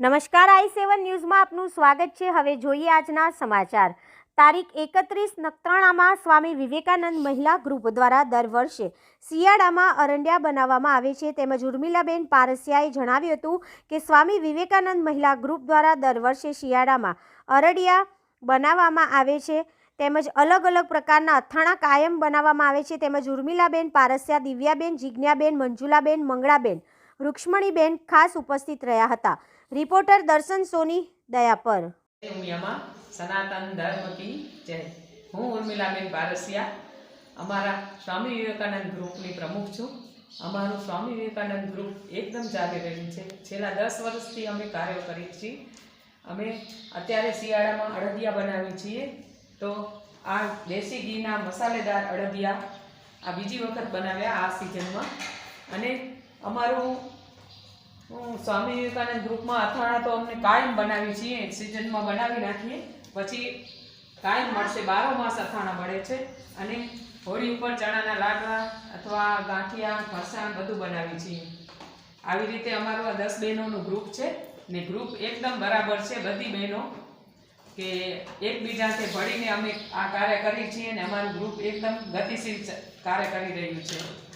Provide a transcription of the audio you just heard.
નમસ્કાર, આઈ સેવન ન્યૂઝમાં આપનું સ્વાગત છે. હવે જોઈએ આજના સમાચાર. તારીખ એકત્રીસ નખત્રાણામાં સ્વામી વિવેકાનંદ મહિલા ગ્રુપ દ્વારા દર વર્ષે શિયાળામાં અરંડિયા બનાવવામાં આવે છે. તેમજ ઉર્મિલાબેન પારસિયાએ જણાવ્યું હતું કે સ્વામી વિવેકાનંદ મહિલા ગ્રુપ દ્વારા દર વર્ષે શિયાળામાં અરડિયા બનાવવામાં આવે છે. તેમજ અલગ અલગ પ્રકારના અથાણા કાયમ બનાવવામાં આવે છે. તેમજ ઉર્મિલાબેન પારસિયા, દિવ્યાબેન, જિજ્ઞાબેન, મંજુલાબેન, મંગળાબેન, રૂક્ષ્મણીબેન ખાસ ઉપસ્થિત રહ્યા હતા. રિપોર્ટર દર્શન સોની દયાપર ઉમિયામાં સનાતન ધર્મ કી જય. હું ઉર્મિલાબેન બારસિયા, અમારા સ્વામી વિવેકાનંદ ગ્રુપની પ્રમુખ છું. અમારું સ્વામી વિવેકાનંદ ગ્રુપ એકદમ ચાલી રહ્યું છે. છેલ્લા દસ વર્ષથી અમે કાર્ય કરીએ છીએ. અમે અત્યારે શિયાળામાં અડદિયા બનાવીએ છીએ. તો આ દેશી ઘીના મસાલેદાર અડદિયા આ બીજી વખત બનાવ્યા આ સિઝનમાં અને અમારું સ્વામી વિવેકાનંદ ગ્રુપમાં અથાણા તો અમને કાયમ બનાવી છીએ, સિઝનમાં બનાવી નાખીએ પછી કાયમ મળશે, બારો માસ અથાણા મળે છે અને હોળી ઉપર ચણાના લાડવા અથવા ગાંઠિયા, ફરસાણ બધું બનાવી છીએ. આવી રીતે અમારું આ દસ બહેનોનું ગ્રુપ છે ને ગ્રુપ એકદમ બરાબર છે બધી બહેનો કે એકબીજાથી ભળીને અમે આ કાર્ય કરીએ છીએ અને અમારું ગ્રુપ એકદમ ગતિશીલ કાર્ય કરી રહ્યું છે.